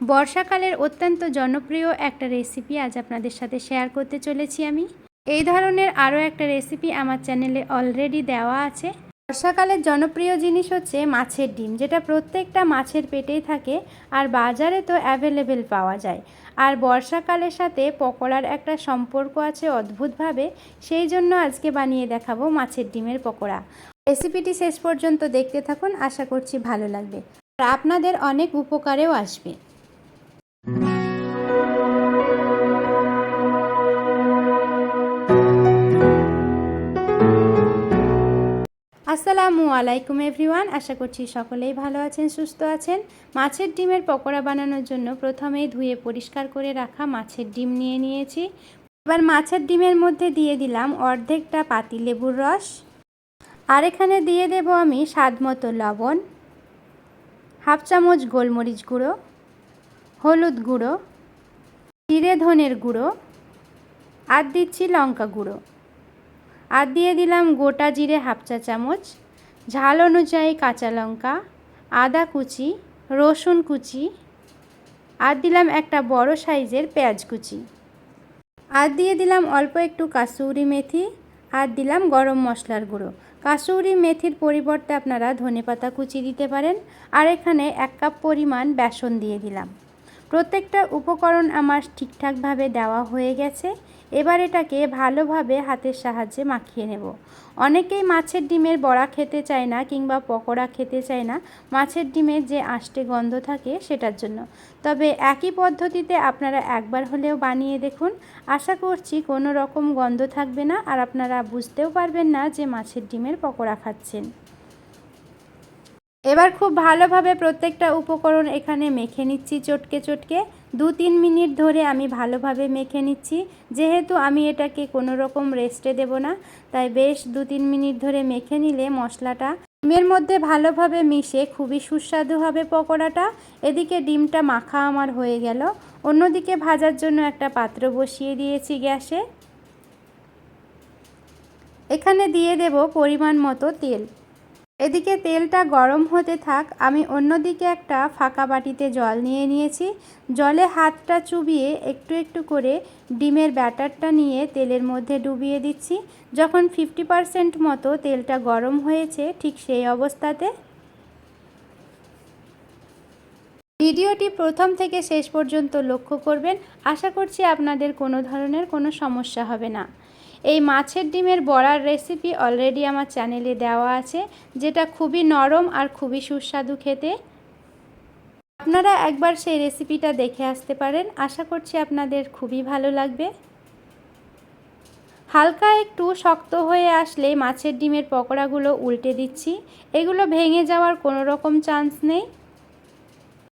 বর্ষাকালের অত্যন্ত জনপ্রিয় একটা রেসিপি আজ আপনাদের সাথে শেয়ার করতে চলেছি আমি। এই ধরনের আরও একটা রেসিপি আমার চ্যানেলে অলরেডি দেওয়া আছে। বর্ষাকালের জনপ্রিয় জিনিস হচ্ছে মাছের ডিম, যেটা প্রত্যেকটা মাছের পেটেই থাকে আর বাজারে তো অ্যাভেলেবেল পাওয়া যায়। আর বর্ষাকালের সাথে পকোড়ার একটা সম্পর্ক আছে অদ্ভুতভাবে, সেই জন্য আজকে বানিয়ে দেখাবো মাছের ডিমের পকোড়া। রেসিপিটি শেষ পর্যন্ত দেখতে থাকুন, আশা করছি ভালো লাগবে। আর আপনাদের অনেক উপকারেও আসবে। আসসালামু আলাইকুম এভরিওয়ান, আশা করছি সকলেই ভালো আছেন, সুস্থ আছেন। মাছের ডিমের পকোড়া বানানোর জন্য প্রথমেই ধুয়ে পরিষ্কার করে রাখা মাছের ডিম নিয়ে নিয়েছি। এবার মাছের ডিমের মধ্যে দিয়ে দিলাম অর্ধেকটা পাতি লেবুর রস। আর এখানে দিয়ে দেব আমি স্বাদ মতো লবণ, হাফ চামচ গোলমরিচ গুঁড়ো, হলুদ গুঁড়ো, জিরে ধনের গুঁড়ো, আর দিচ্ছি লঙ্কা গুঁড়ো। আর দিয়ে দিলাম গোটা জিরে হাফ চা চামচ। ঝাল অনুযায়ী কাঁচা লঙ্কা, আদা কুচি, রসুন কুচি আর দিলাম একটা বড় সাইজের পেঁয়াজ কুচি। আর দিয়ে দিলাম অল্প একটু কাসুরি মেথি আর দিলাম গরম মশলার গুঁড়ো। কাসুরি মেথির পরিবর্তে আপনারা ধনেপাতা কুচি দিতে পারেন আর এখানে এক কাপ পরিমাণ বেসন দিয়ে দিলাম। প্রত্যেকটা উপকরণ আমার ঠিকঠাকভাবে দেওয়া হয়ে গেছে। এবার এটাকে ভালোভাবে হাতের সাহায্যে মাখিয়ে নেব। অনেকেই মাছের ডিমের বড়া খেতে চায় না কিংবা পকোড়া খেতে চায় না। মাছের ডিমের যে আষ্টে গন্ধ থাকে সেটার জন্য। তবে একই পদ্ধতিতে আপনারা একবার হলেও বানিয়ে দেখুন। আশা করছি কোনো রকম গন্ধ থাকবে না আর আপনারা বুঝতেও পারবেন না যে মাছের ডিমের পকোড়া খাচ্ছেন। এবার খুব ভালোভাবে প্রত্যেকটা উপকরণ এখানে মেখে নিচ্ছি চটকে চটকে। দু তিন মিনিট ধরে আমি ভালোভাবে মেখে নিচ্ছি। যেহেতু আমি এটাকে কোনো রকম রেস্টে দেব না, তাই বেশ দু তিন মিনিট ধরে মেখে নিলে মশলাটা ডিমের মধ্যে ভালোভাবে মিশে খুবই সুস্বাদু হবে পকোড়াটা। এদিকে ডিমটা মাখা আমার হয়ে গেল। অন্যদিকে ভাজার জন্য একটা পাত্র বসিয়ে দিয়েছি গ্যাসে। এখানে দিয়ে দেব পরিমাণ মতো তেল। এদিকে তেলটা গরম হতে থাক, আমি অন্যদিকে একটা ফাঁকা বাটিতে জল নিয়ে নিয়েছি। জলে হাতটা চুবিয়ে একটু একটু করে ডিমের ব্যাটারটা নিয়ে তেলের মধ্যে ডুবিয়ে দিচ্ছি। যখন ফিফটি পারসেন্ট মতো তেলটা গরম হয়েছে, ঠিক সেই অবস্থাতে। ভিডিওটি প্রথম থেকে শেষ পর্যন্ত লক্ষ্য করবেন। আশা করছি আপনাদের কোনো ধরনের কোনো সমস্যা হবে না। এই মাছের ডিমের বড়ার রেসিপি অলরেডি আমার চ্যানেলে দেওয়া আছে, যেটা খুবই নরম আর খুবই সুস্বাদু খেতে। আপনারা একবার সেই রেসিপিটা দেখে আসতে পারেন। আশা করছি আপনাদের খুবই ভালো লাগবে। হালকা একটু শক্ত হয়ে আসলে মাছের ডিমের পকোড়াগুলো উল্টে দিচ্ছি। এগুলো ভেঙে যাওয়ার কোনো রকম চান্স নেই।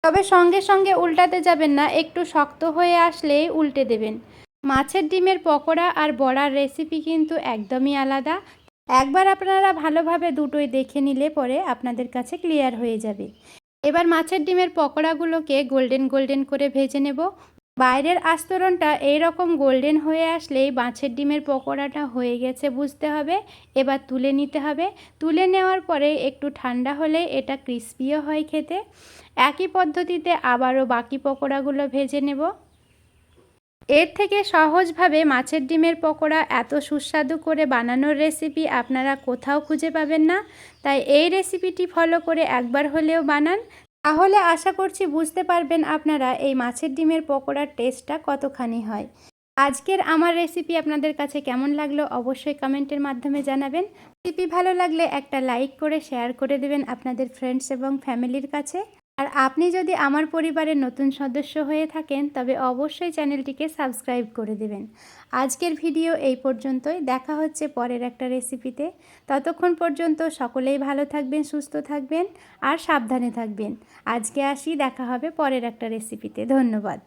তবে সঙ্গে সঙ্গে উল্টাতে যাবেন না, একটু শক্ত হয়ে আসলেই উল্টে দেবেন। মাছের ডিমের পকোড়া আর বড়ার রেসিপি কিন্তু একদমই আলাদা। একবার আপনারা ভালোভাবে দুটোই দেখে নিলে পরে আপনাদের কাছে ক্লিয়ার হয়ে যাবে। এবার মাছের ডিমের পকোড়াগুলোকে গোল্ডেন গোল্ডেন করে ভেজে নেব। বাইরের আস্তরণটা এইরকম গোল্ডেন হয়ে আসলেই মাছের ডিমের পকোড়াটা হয়ে গেছে বুঝতে হবে। এবার তুলে নিতে হবে। তুলে নেওয়ার পরে একটু ঠান্ডা হলে এটা ক্রিস্পিও হয় খেতে। একই পদ্ধতিতে আবারও বাকি পকোড়াগুলো ভেজে নেব। এর থেকে সহজভাবে মাছের ডিমের পকোড়া এত সুস্বাদু করে বানানোর রেসিপি আপনারা কোথাও খুঁজে পাবেন না। তাই এই রেসিপিটি ফলো করে একবার হলেও বানান। তাহলে আশা করছি বুঝতে পারবেন আপনারা এই মাছের ডিমের পকোড়ার টেস্টটা কতখানি হয়। আজকের আমার রেসিপি আপনাদের কাছে কেমন লাগল অবশ্যই কমেন্টের মাধ্যমে জানাবেন। রেসিপি ভালো লাগলে একটা লাইক করে শেয়ার করে দেবেন আপনাদের ফ্রেন্ডস এবং ফ্যামিলির কাছে। আর আপনি যদি আমার পরিবারের নতুন সদস্য হয়ে থাকেন, তবে অবশ্যই চ্যানেলটিকে সাবস্ক্রাইব করে দেবেন। আজকের ভিডিও এই পর্যন্তই। দেখা হচ্ছে পরের একটা রেসিপিতে। ততক্ষণ পর্যন্ত সকলেই ভালো থাকবেন, সুস্থ থাকবেন আর সাবধানে থাকবেন। আজকে আসি, দেখা হবে পরের একটা রেসিপিতে। ধন্যবাদ।